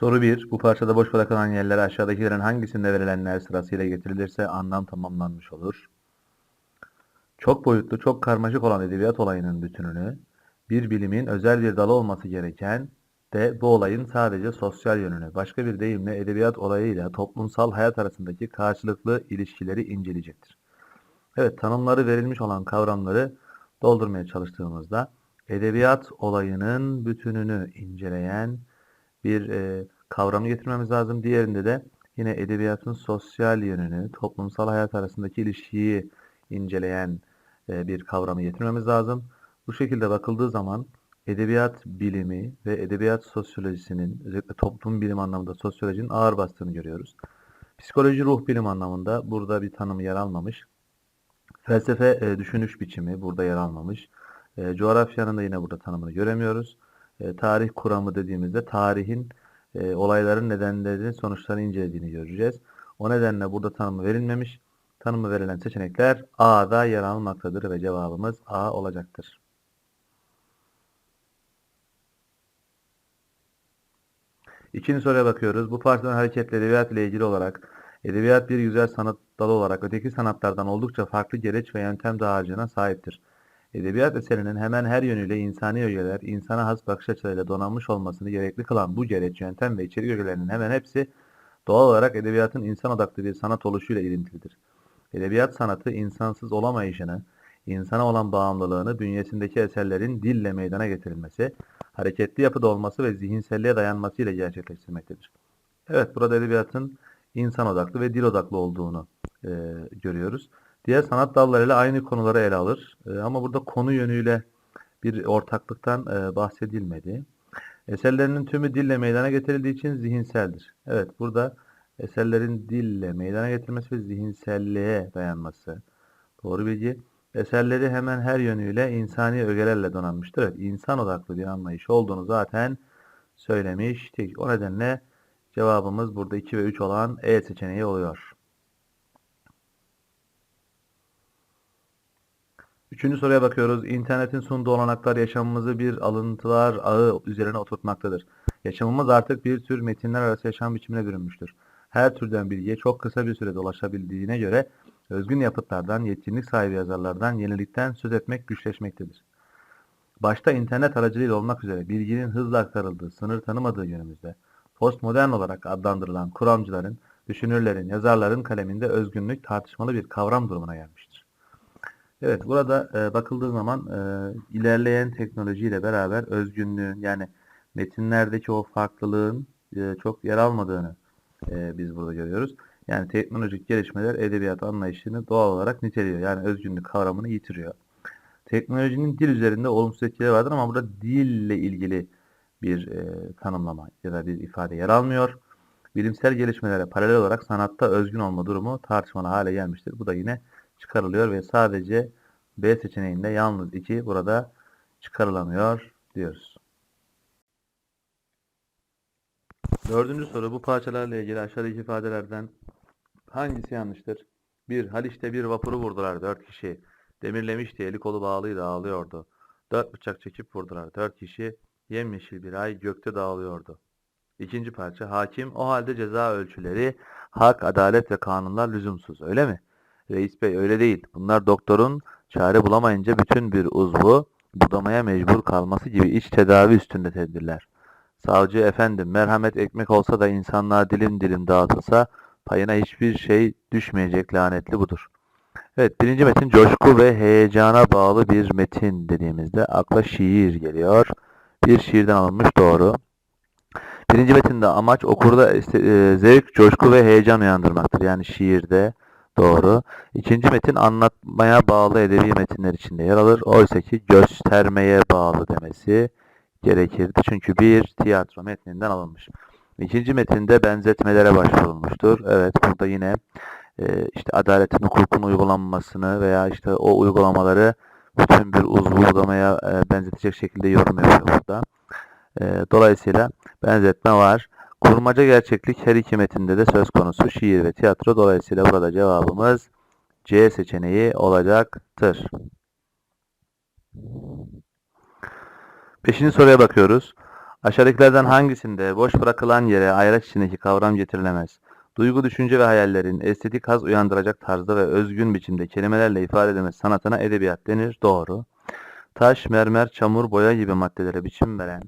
Soru 1. Bu parçada boş bırakılan yerler aşağıdakilerin hangisinde verilenler sırasıyla getirilirse anlam tamamlanmış olur. Çok boyutlu, çok karmaşık olan edebiyat olayının bütününü, bir bilimin özel bir dalı olması gereken de bu olayın sadece sosyal yönünü, başka bir deyimle edebiyat olayıyla toplumsal hayat arasındaki karşılıklı ilişkileri inceleyecektir. Evet, tanımları verilmiş olan kavramları doldurmaya çalıştığımızda edebiyat olayının bütününü inceleyen bir e, kavramı getirmemiz lazım. Diğerinde de yine edebiyatın sosyal yönünü, toplumsal hayat arasındaki ilişkiyi inceleyen e, bir kavramı getirmemiz lazım. Bu şekilde bakıldığı zaman edebiyat bilimi ve edebiyat sosyolojisinin, özellikle toplum bilim anlamında sosyolojinin ağır bastığını görüyoruz. Psikoloji ruh bilim anlamında burada bir tanım yer almamış. Felsefe e, düşünüş biçimi burada yer almamış. E, coğrafyanın da yine burada tanımını göremiyoruz. E, tarih kuramı dediğimizde tarihin e, olayların nedenlerini, sonuçlarını incelediğini göreceğiz. O nedenle burada tanımı verilmemiş. Tanımı verilen seçenekler A'da yer almaktadır ve cevabımız A olacaktır. İkinci soruya bakıyoruz. Bu parçadan hareketle edebiyat ile ilgili olarak edebiyat bir güzel sanat dalı olarak öteki sanatlardan oldukça farklı gereç ve yöntem dağarcığına sahiptir. Edebiyat eserinin hemen her yönüyle insani ögeler, insana has bakış açılarıyla donanmış olmasını gerekli kılan bu gereç, yöntem ve içerik ögelerinin hemen hepsi doğal olarak edebiyatın insan odaklı bir sanat oluşuyla ilintilidir. Edebiyat sanatı insansız olamayışını, insana olan bağımlılığını bünyesindeki eserlerin dille meydana getirilmesi, hareketli yapıda olması ve zihinselliğe dayanmasıyla gerçekleştirmektedir. Evet, burada edebiyatın insan odaklı ve dil odaklı olduğunu e, görüyoruz. Diğer sanat dallarıyla aynı konuları ele alır. E, ama burada konu yönüyle bir ortaklıktan e, bahsedilmedi. Eserlerinin tümü dille meydana getirildiği için zihinseldir. Evet, burada eserlerin dille meydana getirmesi ve zihinselliğe dayanması. Doğru bilgi. Eserleri hemen her yönüyle insani ögelerle donanmıştır. Evet, insan odaklı bir anlayış olduğunu zaten söylemiştik. O nedenle cevabımız burada 2 ve 3 olan E seçeneği oluyor. Üçüncü soruya bakıyoruz. İnternetin sunduğu olanaklar yaşamımızı bir alıntılar ağı üzerine oturtmaktadır. Yaşamımız artık bir tür metinler arası yaşam biçimine bürünmüştür. Her türden bilgiye çok kısa bir sürede ulaşabildiğine göre özgün yapıtlardan, yetkinlik sahibi yazarlardan, yenilikten söz etmek güçleşmektedir. Başta internet aracılığıyla olmak üzere bilginin hızla aktarıldığı, sınır tanımadığı günümüzde postmodern olarak adlandırılan kuramcıların, düşünürlerin, yazarların kaleminde özgünlük tartışmalı bir kavram durumuna gelmiştir. Evet, burada e, bakıldığı zaman e, ilerleyen teknolojiyle beraber özgünlüğün yani metinlerdeki o farklılığın e, çok yer almadığını e, biz burada görüyoruz. Yani teknolojik gelişmeler edebiyat anlayışını doğal olarak niteliyor. Yani özgünlük kavramını yitiriyor. Teknolojinin dil üzerinde olumsuz etkileri vardır ama burada dille ilgili bir e, tanımlama ya da bir ifade yer almıyor. Bilimsel gelişmelere paralel olarak sanatta özgün olma durumu tartışmalı hale gelmiştir. Bu da yine çıkarılıyor ve sadece B seçeneğinde yalnız 2 burada çıkarılamıyor diyoruz. Dördüncü soru bu parçalarla ilgili aşağıdaki ifadelerden hangisi yanlıştır? 1. Haliç'te bir vapuru vurdular 4 kişi. Demirlemişti eli kolu bağlıydı ağlıyordu. 4 bıçak çekip vurdular 4 kişi. Yemyeşil bir ay gökte dağılıyordu. İkinci parça hakim o halde ceza ölçüleri hak, adalet ve kanunlar lüzumsuz öyle mi? Reis bey öyle değil. Bunlar doktorun çare bulamayınca bütün bir uzvu budamaya mecbur kalması gibi iç tedavi üstünde tedbirler. Savcı efendim merhamet ekmek olsa da insanlığa dilim dilim dağıtılsa payına hiçbir şey düşmeyecek lanetli budur. Evet birinci metin coşku ve heyecana bağlı bir metin dediğimizde akla şiir geliyor. Bir şiirden alınmış doğru. Birinci metinde amaç okurda e, zevk, coşku ve heyecan uyandırmaktır. Yani şiirde doğru. İkinci metin anlatmaya bağlı edebi metinler içinde yer alır. Oysa ki göstermeye bağlı demesi gerekirdi. Çünkü bir tiyatro metninden alınmış. İkinci metinde benzetmelere başvurulmuştur. Evet burada yine e, işte adaletin hukukun uygulanmasını veya işte o uygulamaları bütün bir uzvu uygulamaya e, benzetecek şekilde yorum yapıyor burada. E, dolayısıyla benzetme var. Kurmaca gerçeklik her iki metinde de söz konusu şiir ve tiyatro. Dolayısıyla burada cevabımız C seçeneği olacaktır. Beşinci soruya bakıyoruz. Aşağıdakilerden hangisinde boş bırakılan yere ayraç içindeki kavram getirilemez? Duygu, düşünce ve hayallerin estetik haz uyandıracak tarzda ve özgün biçimde kelimelerle ifade edilmesi sanatına edebiyat denir. Doğru. Taş, mermer, çamur, boya gibi maddelere biçim veren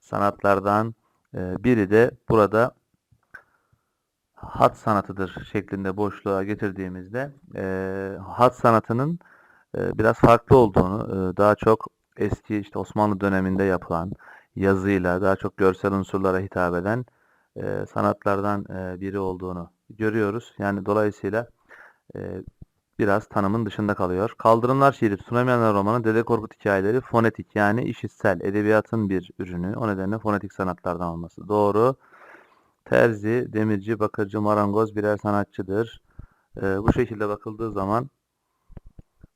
sanatlardan biri de burada hat sanatıdır şeklinde boşluğa getirdiğimizde e, hat sanatının e, biraz farklı olduğunu, e, daha çok eski işte Osmanlı döneminde yapılan yazıyla daha çok görsel unsurlara hitap eden e, sanatlardan biri olduğunu görüyoruz. Yani dolayısıyla biraz tanımın dışında kalıyor. Kaldırımlar şiiri Sunamayanlar romanı Dede Korkut hikayeleri fonetik yani işitsel edebiyatın bir ürünü. O nedenle fonetik sanatlardan olması. Doğru. Terzi, demirci, bakırcı, marangoz birer sanatçıdır. E, bu şekilde bakıldığı zaman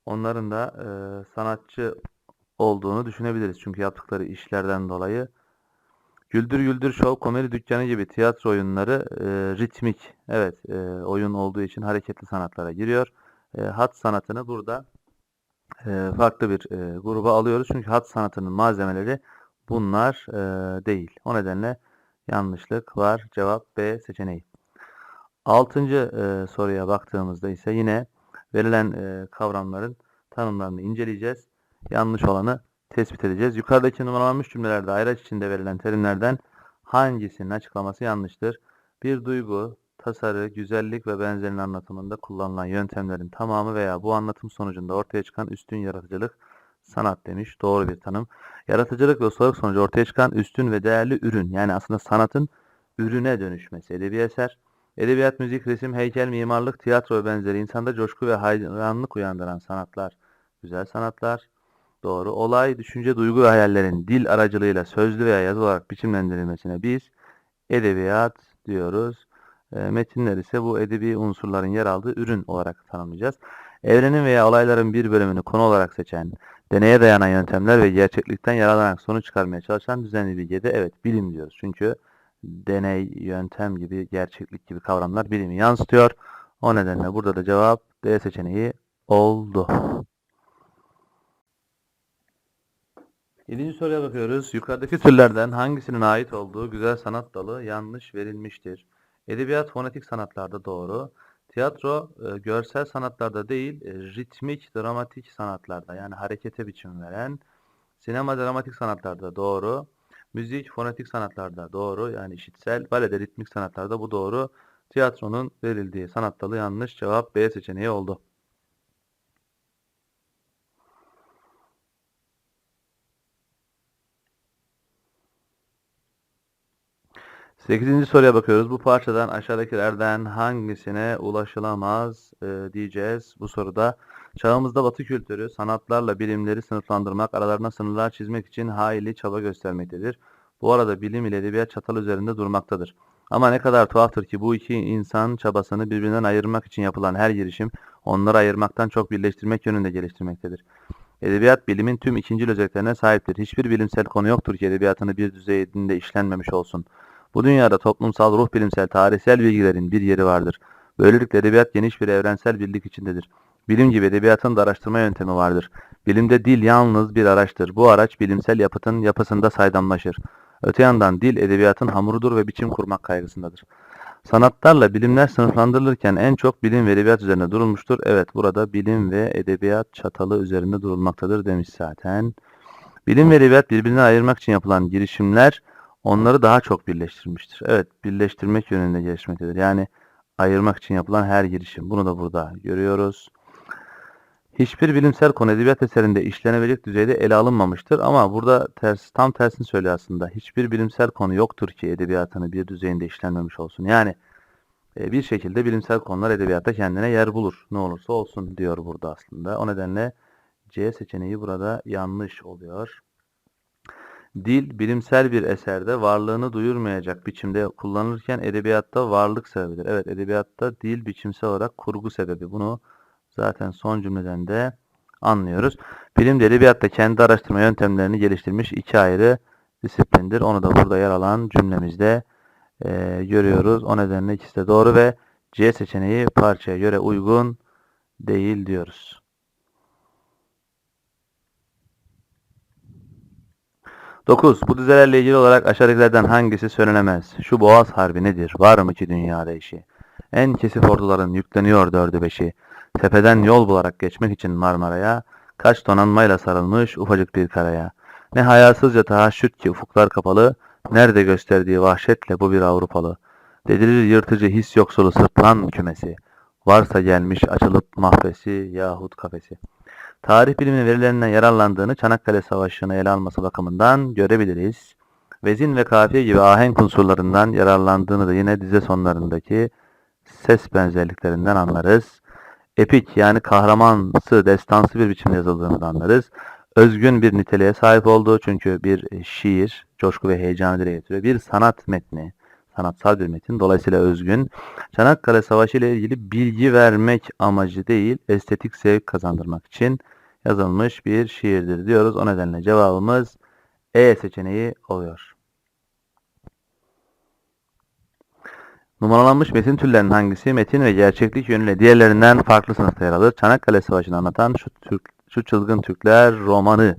onların da e, sanatçı olduğunu düşünebiliriz. Çünkü yaptıkları işlerden dolayı. Güldür Güldür Show, komedi dükkanı gibi tiyatro oyunları e, ritmik, evet e, oyun olduğu için hareketli sanatlara giriyor. E, hat sanatını burada e, farklı bir e, gruba alıyoruz. Çünkü hat sanatının malzemeleri bunlar e, değil. O nedenle yanlışlık var. Cevap B seçeneği. Altıncı e, soruya baktığımızda ise yine verilen e, kavramların tanımlarını inceleyeceğiz. Yanlış olanı tespit edeceğiz. Yukarıdaki numaralanmış cümlelerde ayraç içinde verilen terimlerden hangisinin açıklaması yanlıştır? Bir duygu, tasarı, güzellik ve benzerinin anlatımında kullanılan yöntemlerin tamamı veya bu anlatım sonucunda ortaya çıkan üstün yaratıcılık sanat demiş. Doğru bir tanım. Yaratıcılık ve ustalık sonucu ortaya çıkan üstün ve değerli ürün. Yani aslında sanatın ürüne dönüşmesi. Edebi eser. Edebiyat, müzik, resim, heykel, mimarlık, tiyatro ve benzeri insanda coşku ve hayranlık uyandıran sanatlar. Güzel sanatlar. Doğru. Olay, düşünce, duygu ve hayallerin dil aracılığıyla sözlü veya yazı olarak biçimlendirilmesine biz edebiyat diyoruz. E, metinler ise bu edebi unsurların yer aldığı ürün olarak tanımlayacağız. Evrenin veya olayların bir bölümünü konu olarak seçen, deneye dayanan yöntemler ve gerçeklikten yararlanarak sonuç çıkarmaya çalışan düzenli bilgiye de evet bilim diyoruz. Çünkü deney, yöntem gibi, gerçeklik gibi kavramlar bilimi yansıtıyor. O nedenle burada da cevap D seçeneği oldu. Yedinci soruya bakıyoruz. Yukarıdaki türlerden hangisinin ait olduğu güzel sanat dalı yanlış verilmiştir? Edebiyat fonetik sanatlarda doğru. Tiyatro e, görsel sanatlarda değil, e, ritmik, dramatik sanatlarda yani harekete biçim veren. Sinema dramatik sanatlarda doğru. Müzik fonetik sanatlarda doğru yani işitsel. Balede ritmik sanatlarda bu doğru. Tiyatronun verildiği sanat dalı yanlış. Cevap B seçeneği oldu. 8. soruya bakıyoruz. Bu parçadan aşağıdakilerden hangisine ulaşılamaz e, diyeceğiz. Bu soruda çağımızda batı kültürü sanatlarla bilimleri sınıflandırmak, aralarına sınırlar çizmek için hayli çaba göstermektedir. Bu arada bilim ile edebiyat çatal üzerinde durmaktadır. Ama ne kadar tuhaftır ki bu iki insan çabasını birbirinden ayırmak için yapılan her girişim onları ayırmaktan çok birleştirmek yönünde geliştirmektedir. Edebiyat bilimin tüm ikincil özelliklerine sahiptir. Hiçbir bilimsel konu yoktur ki edebiyatını bir düzeyinde işlenmemiş olsun. Bu dünyada toplumsal, ruh bilimsel, tarihsel bilgilerin bir yeri vardır. Böylelikle edebiyat geniş bir evrensel birlik içindedir. Bilim gibi edebiyatın da araştırma yöntemi vardır. Bilimde dil yalnız bir araçtır. Bu araç bilimsel yapıtın yapısında saydamlaşır. Öte yandan dil edebiyatın hamurudur ve biçim kurmak kaygısındadır. Sanatlarla bilimler sınıflandırılırken en çok bilim ve edebiyat üzerine durulmuştur. Evet burada bilim ve edebiyat çatalı üzerinde durulmaktadır demiş zaten. Bilim ve edebiyat birbirinden ayırmak için yapılan girişimler onları daha çok birleştirmiştir. Evet, birleştirmek yönünde gelişmektedir. Yani ayırmak için yapılan her girişim. Bunu da burada görüyoruz. Hiçbir bilimsel konu edebiyat eserinde işlenebilecek düzeyde ele alınmamıştır. Ama burada ters, tam tersini söylüyor aslında. Hiçbir bilimsel konu yoktur ki edebiyatını bir düzeyinde işlenmemiş olsun. Yani e, bir şekilde bilimsel konular edebiyatta kendine yer bulur. Ne olursa olsun diyor burada aslında. O nedenle C seçeneği burada yanlış oluyor. Dil, bilimsel bir eserde varlığını duyurmayacak biçimde kullanılırken edebiyatta varlık sebebidir. Evet, edebiyatta dil biçimsel olarak kurgu sebebi. Bunu zaten son cümleden de anlıyoruz. Bilim de edebiyatta kendi araştırma yöntemlerini geliştirmiş iki ayrı disiplindir. Onu da burada yer alan cümlemizde e, görüyoruz. O nedenle ikisi de doğru ve C seçeneği parçaya göre uygun değil diyoruz. 9. Bu dizelerle ilgili olarak aşağıdakilerden hangisi söylenemez? Şu Boğaz Harbi nedir? Var mı ki dünyada işi? En kesif orduların yükleniyor dördü beşi. Tepeden yol bularak geçmek için Marmara'ya, kaç donanmayla sarılmış ufacık bir karaya. Ne hayasızca tahaşüt ki ufuklar kapalı, nerede gösterdiği vahşetle bu bir Avrupalı. Dedirir yırtıcı his yoksulu sırtlan kümesi. Varsa gelmiş açılıp mahvesi yahut kafesi. Tarih biliminin verilerinden yararlandığını Çanakkale Savaşı'nı ele alması bakımından görebiliriz. Vezin ve kafiye gibi ahenk unsurlarından yararlandığını da yine dize sonlarındaki ses benzerliklerinden anlarız. Epik yani kahramansı, destansı bir biçimde yazıldığını da anlarız. Özgün bir niteliğe sahip olduğu çünkü bir şiir, coşku ve heyecanı dile getiriyor. Bir sanat metni, sanatsal bir metin. Dolayısıyla özgün. Çanakkale Savaşı ile ilgili bilgi vermek amacı değil, estetik zevk kazandırmak için yazılmış bir şiirdir diyoruz. O nedenle cevabımız E seçeneği oluyor. Numaralanmış metin türlerinin hangisi metin ve gerçeklik yönüyle diğerlerinden farklı sınıfta yer alır? Çanakkale Savaşı'nı anlatan şu, Türk, şu çılgın Türkler romanı.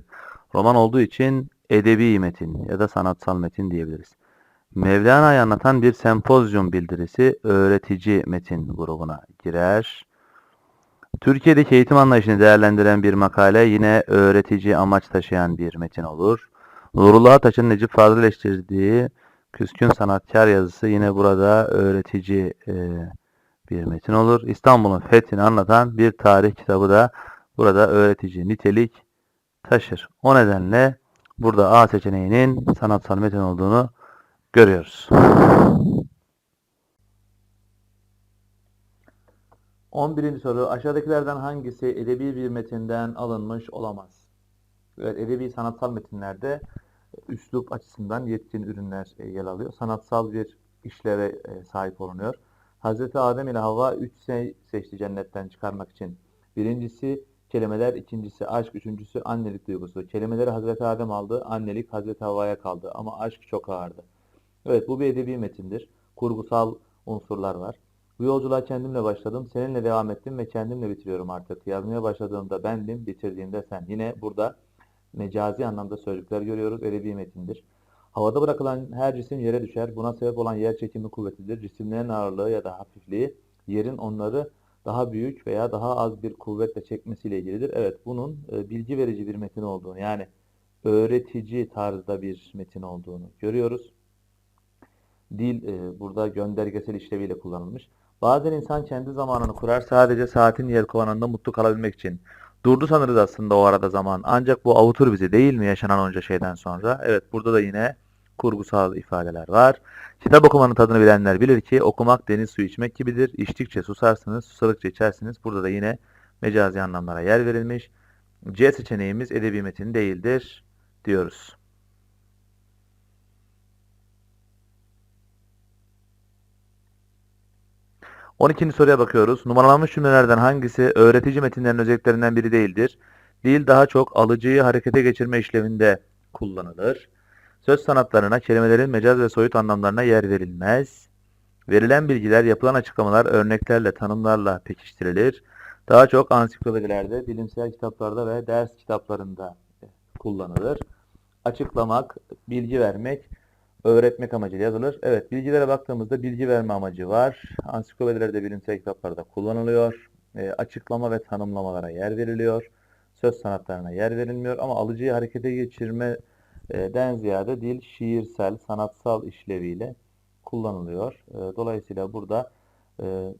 Roman olduğu için edebi metin ya da sanatsal metin diyebiliriz. Mevlana'yı anlatan bir sempozyum bildirisi öğretici metin grubuna girer. Türkiye'deki eğitim anlayışını değerlendiren bir makale yine öğretici amaç taşıyan bir metin olur. Nurullah Taç'ın Necip Fazıl eleştirdiği Küskün Sanatkar yazısı yine burada öğretici e, bir metin olur. İstanbul'un fethini anlatan bir tarih kitabı da burada öğretici nitelik taşır. O nedenle burada A seçeneğinin sanatsal metin olduğunu görüyoruz. 11. soru aşağıdakilerden hangisi edebi bir metinden alınmış olamaz? Evet, edebi sanatsal metinlerde üslup açısından yetkin ürünler e, yer alıyor. Sanatsal bir işleve e, sahip olunuyor. Hazreti Adem ile Havva üç şey seçti cennetten çıkarmak için. Birincisi kelimeler, ikincisi aşk, üçüncüsü annelik duygusu. Kelimeleri Hazreti Adem aldı, annelik Hazreti Havva'ya kaldı ama aşk çok ağırdı. Evet bu bir edebi metindir. Kurgusal unsurlar var. Bu yolculuğa kendimle başladım, seninle devam ettim ve kendimle bitiriyorum artık. Yazmaya başladığımda bendim, bitirdiğimde sen. Yine burada mecazi anlamda sözcükler görüyoruz. Edebi metindir. Havada bırakılan her cisim yere düşer. Buna sebep olan yer çekimi kuvvetidir. Cisimlerin ağırlığı ya da hafifliği yerin onları daha büyük veya daha az bir kuvvetle çekmesiyle ilgilidir. Evet bunun e, bilgi verici bir metin olduğunu yani öğretici tarzda bir metin olduğunu görüyoruz. Dil e, burada göndergesel işleviyle kullanılmış. Bazen insan kendi zamanını kurar sadece saatin yer kovanında mutlu kalabilmek için. Durdu sanırız aslında o arada zaman. Ancak bu avutur bizi değil mi yaşanan onca şeyden sonra? Evet burada da yine kurgusal ifadeler var. Kitap okumanın tadını bilenler bilir ki okumak deniz suyu içmek gibidir. İçtikçe susarsınız, susadıkça içersiniz. Burada da yine mecazi anlamlara yer verilmiş. C seçeneğimiz edebi metin değildir diyoruz. 12. soruya bakıyoruz. Numaralanmış cümlelerden hangisi öğretici metinlerin özelliklerinden biri değildir? Dil daha çok alıcıyı harekete geçirme işlevinde kullanılır. Söz sanatlarına kelimelerin mecaz ve soyut anlamlarına yer verilmez. Verilen bilgiler, yapılan açıklamalar örneklerle, tanımlarla pekiştirilir. Daha çok ansiklopedilerde, bilimsel kitaplarda ve ders kitaplarında kullanılır. Açıklamak, bilgi vermek, öğretmek amacıyla yazılır. Evet, bilgilere baktığımızda bilgi verme amacı var. Ansiklopedilerde, bilimsel kitaplarda kullanılıyor. E, açıklama ve tanımlamalara yer veriliyor. Söz sanatlarına yer verilmiyor ama alıcıyı harekete geçirmeden ziyade dil şiirsel, sanatsal işleviyle kullanılıyor. E, dolayısıyla burada e,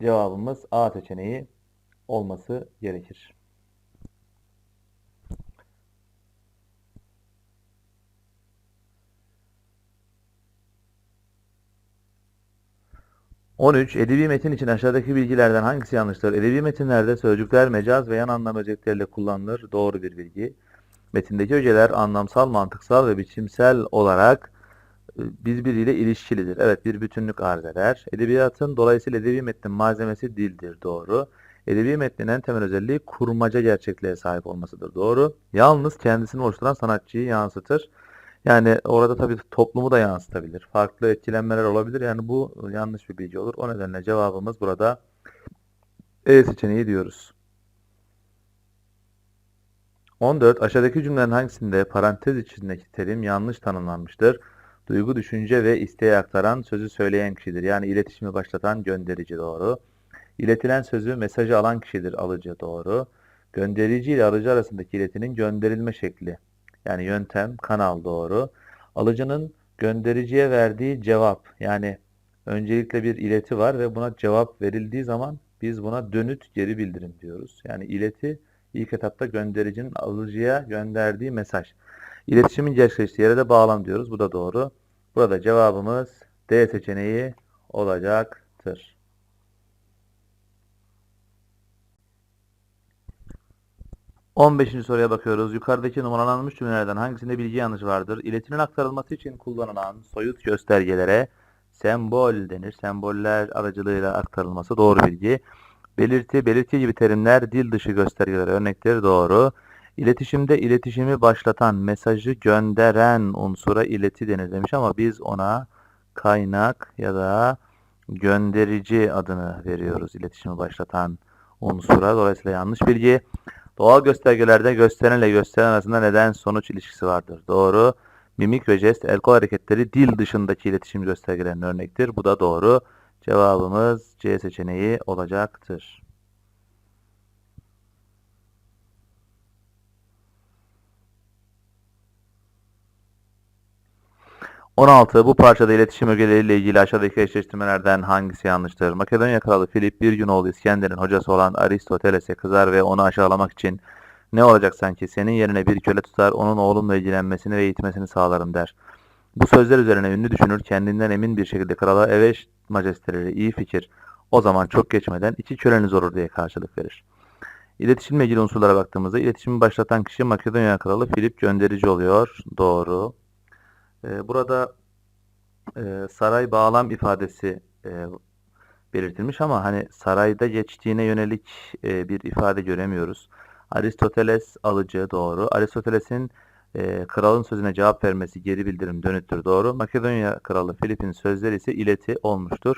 cevabımız A seçeneği olması gerekir. 13. Edebi metin için aşağıdaki bilgilerden hangisi yanlıştır? Edebi metinlerde sözcükler mecaz ve yan anlam özellikleriyle kullanılır. Doğru bir bilgi. Metindeki ögeler anlamsal, mantıksal ve biçimsel olarak e, birbiriyle ilişkilidir. Evet bir bütünlük arz eder. Edebiyatın dolayısıyla edebi metnin malzemesi dildir. Doğru. Edebi metnin en temel özelliği kurmaca gerçekliğe sahip olmasıdır. Doğru. Yalnız kendisini oluşturan sanatçıyı yansıtır. Yani orada tabii toplumu da yansıtabilir. Farklı etkilenmeler olabilir. Yani bu yanlış bir bilgi olur. O nedenle cevabımız burada E seçeneği diyoruz. 14. Aşağıdaki cümlelerin hangisinde parantez içindeki terim yanlış tanımlanmıştır? Duygu, düşünce ve isteği aktaran sözü söyleyen kişidir. Yani iletişimi başlatan gönderici doğru. İletilen sözü mesajı alan kişidir alıcı doğru. Gönderici ile alıcı arasındaki iletinin gönderilme şekli. Yani yöntem, kanal doğru. Alıcının göndericiye verdiği cevap yani öncelikle bir ileti var ve buna cevap verildiği zaman biz buna dönüt geri bildirim diyoruz. Yani ileti ilk etapta göndericinin alıcıya gönderdiği mesaj. İletişimin gerçekleştiği yere de bağlam diyoruz. Bu da doğru. Burada cevabımız D seçeneği olacaktır. On beşinci soruya bakıyoruz. Yukarıdaki numaralanmış cümlelerden hangisinde bilgi yanlışı vardır? İletinin aktarılması için kullanılan soyut göstergelere sembol denir. Semboller aracılığıyla aktarılması doğru bilgi. Belirti, belirti gibi terimler dil dışı göstergeler örnekleri doğru. İletişimde iletişimi başlatan, mesajı gönderen unsura ileti denir demiş ama biz ona kaynak ya da gönderici adını veriyoruz iletişimi başlatan unsura. Dolayısıyla yanlış bilgi. Doğal göstergelerde gösteren ile gösteren arasında neden sonuç ilişkisi vardır. Doğru. Mimik ve jest, el kol hareketleri dil dışındaki iletişim göstergelerinin örnektir. Bu da doğru. Cevabımız C seçeneği olacaktır. On altı. Bu parçada iletişim ögeleriyle ilgili aşağıdaki eşleştirmelerden hangisi yanlıştır? Makedonya kralı Filip bir gün oğlu İskender'in hocası olan Aristoteles'e kızar ve onu aşağılamak için ne olacak sanki senin yerine bir köle tutar onun oğlumla ilgilenmesini ve eğitmesini sağlarım der. Bu sözler üzerine ünlü düşünür kendinden emin bir şekilde krala evet majesteleri iyi fikir. O zaman çok geçmeden iki köleniz olur diye karşılık verir. İletişimle ilgili unsurlara baktığımızda iletişimi başlatan kişi Makedonya kralı Filip gönderici oluyor. Doğru. Ee, burada e, saray bağlam ifadesi e, belirtilmiş ama hani sarayda geçtiğine yönelik e, bir ifade göremiyoruz. Aristoteles alıcı doğru. Aristoteles'in kralın sözüne cevap vermesi geri bildirim dönüttür doğru. Makedonya kralı Filip'in sözleri ise ileti olmuştur.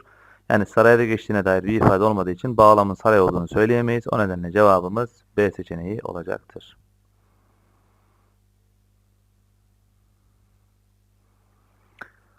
Yani sarayda geçtiğine dair bir ifade olmadığı için bağlamın saray olduğunu söyleyemeyiz. O nedenle cevabımız B seçeneği olacaktır.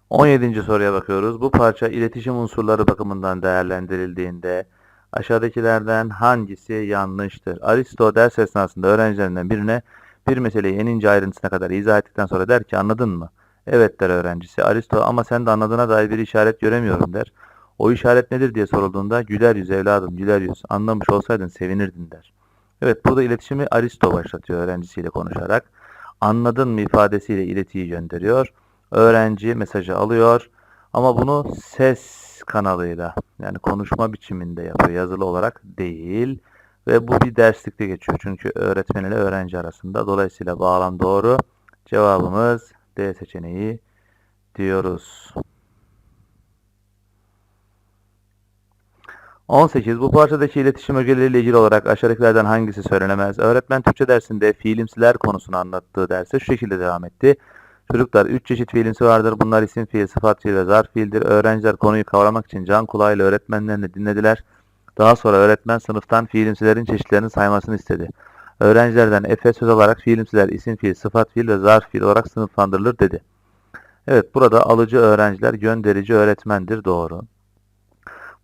17. soruya bakıyoruz. Bu parça iletişim unsurları bakımından değerlendirildiğinde aşağıdakilerden hangisi yanlıştır? Aristo ders esnasında öğrencilerinden birine bir meseleyi en ince ayrıntısına kadar izah ettikten sonra der ki anladın mı? Evet der öğrencisi. Aristo ama sen de anladığına dair bir işaret göremiyorum der. O işaret nedir diye sorulduğunda güler yüz evladım güler yüz anlamış olsaydın sevinirdin der. Evet burada iletişimi Aristo başlatıyor öğrencisiyle konuşarak. Anladın mı ifadesiyle iletiyi gönderiyor. Öğrenci mesajı alıyor ama bunu ses kanalıyla yani konuşma biçiminde yapıyor yazılı olarak değil ve bu bir derslikte geçiyor çünkü öğretmen ile öğrenci arasında dolayısıyla bağlam doğru cevabımız D seçeneği diyoruz. 18. Bu parçadaki iletişim ögeleriyle ilgili olarak aşağıdakilerden hangisi söylenemez? Öğretmen Türkçe dersinde fiilimsiler konusunu anlattığı derse şu şekilde devam etti. Çocuklar 3 çeşit fiilimsi vardır. Bunlar isim fiil, sıfat fiil ve zarf fiildir. Öğrenciler konuyu kavramak için can kulağıyla öğretmenlerini dinlediler. Daha sonra öğretmen sınıftan fiilimsilerin çeşitlerini saymasını istedi. Öğrencilerden Efe söz olarak fiilimsiler isim fiil, sıfat fiil ve zarf fiil olarak sınıflandırılır dedi. Evet burada alıcı öğrenciler gönderici öğretmendir doğru.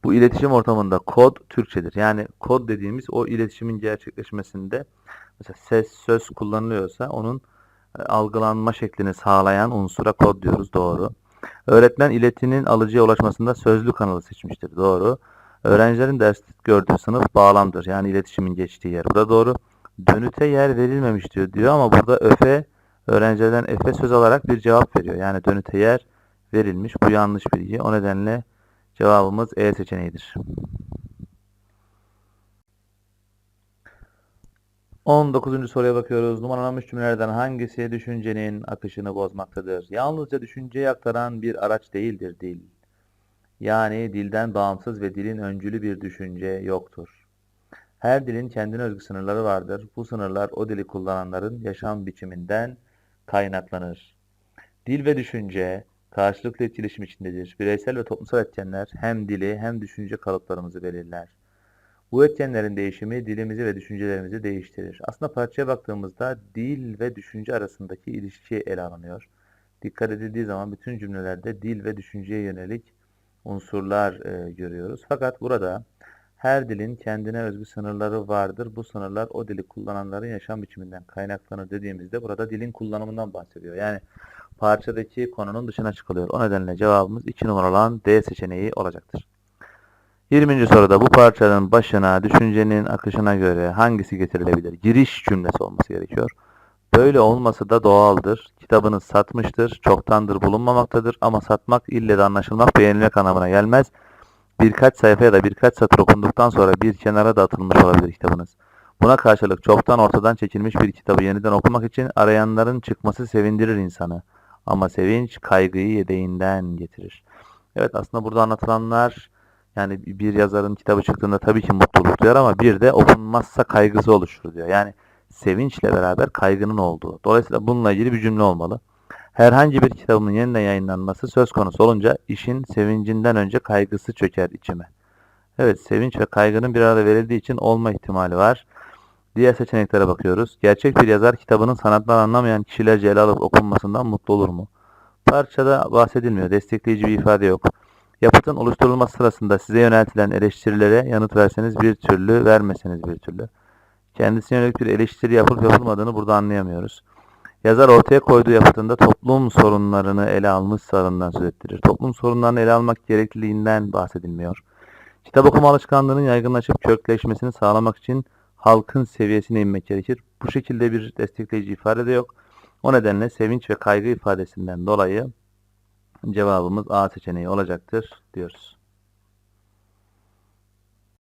Bu iletişim ortamında kod Türkçedir. Yani kod dediğimiz o iletişimin gerçekleşmesinde mesela ses, söz kullanılıyorsa onun algılanma şeklini sağlayan unsura kod diyoruz. Doğru. Öğretmen iletinin alıcıya ulaşmasında sözlü kanalı seçmiştir. Doğru. Öğrencilerin ders gördüğü sınıf bağlamdır. Yani iletişimin geçtiği yer. Bu da doğru. Dönüte yer verilmemiş diyor diyor ama burada öfe öğrencilerden efe söz olarak bir cevap veriyor. Yani dönüte yer verilmiş. Bu yanlış bilgi. O nedenle cevabımız E seçeneğidir. 19. soruya bakıyoruz. Numaralanmış cümlelerden hangisi düşüncenin akışını bozmaktadır? Yalnızca düşünceyi aktaran bir araç değildir dil. Yani dilden bağımsız ve dilin öncülü bir düşünce yoktur. Her dilin kendine özgü sınırları vardır. Bu sınırlar o dili kullananların yaşam biçiminden kaynaklanır. Dil ve düşünce karşılıklı etkileşim içindedir. Bireysel ve toplumsal etkenler hem dili hem düşünce kalıplarımızı belirler. Bu etkenlerin değişimi dilimizi ve düşüncelerimizi değiştirir. Aslında parçaya baktığımızda dil ve düşünce arasındaki ilişki ele alınıyor. Dikkat edildiği zaman bütün cümlelerde dil ve düşünceye yönelik unsurlar e, görüyoruz. Fakat burada her dilin kendine özgü sınırları vardır. Bu sınırlar o dili kullananların yaşam biçiminden kaynaklanır dediğimizde burada dilin kullanımından bahsediyor. Yani parçadaki konunun dışına çıkılıyor. O nedenle cevabımız 2 numaralı olan D seçeneği olacaktır. 20. soruda bu parçanın başına düşüncenin akışına göre hangisi getirilebilir? Giriş cümlesi olması gerekiyor. Böyle olması da doğaldır. Kitabınız satmıştır, çoktandır bulunmamaktadır ama satmak ille de anlaşılmak, beğenilmek anlamına gelmez. Birkaç sayfa ya da birkaç satır okunduktan sonra bir kenara da atılmış olabilir kitabınız. Buna karşılık çoktan ortadan çekilmiş bir kitabı yeniden okumak için arayanların çıkması sevindirir insanı. Ama sevinç kaygıyı yedeğinden getirir. Evet aslında burada anlatılanlar yani bir yazarın kitabı çıktığında tabii ki mutluluk duyar ama bir de okunmazsa kaygısı oluşur diyor. Yani sevinçle beraber kaygının olduğu. Dolayısıyla bununla ilgili bir cümle olmalı. Herhangi bir kitabımın yeniden yayınlanması söz konusu olunca işin sevincinden önce kaygısı çöker içime. Evet, sevinç ve kaygının bir arada verildiği için olma ihtimali var. Diğer seçeneklere bakıyoruz. Gerçek bir yazar kitabının sanattan anlamayan kişilerce ele alıp okunmasından mutlu olur mu? Parçada bahsedilmiyor. Destekleyici bir ifade yok. Yapıtın oluşturulması sırasında size yöneltilen eleştirilere yanıt verseniz bir türlü, vermeseniz bir türlü. Kendisine yönelik bir eleştiri yapılıp yapılmadığını burada anlayamıyoruz. Yazar ortaya koyduğu yapıtında toplum sorunlarını ele almış sarından söz ettirir. Toplum sorunlarını ele almak gerekliliğinden bahsedilmiyor. Kitap okuma alışkanlığının yaygınlaşıp kökleşmesini sağlamak için halkın seviyesine inmek gerekir. Bu şekilde bir destekleyici ifade de yok. O nedenle sevinç ve kaygı ifadesinden dolayı cevabımız A seçeneği olacaktır diyoruz.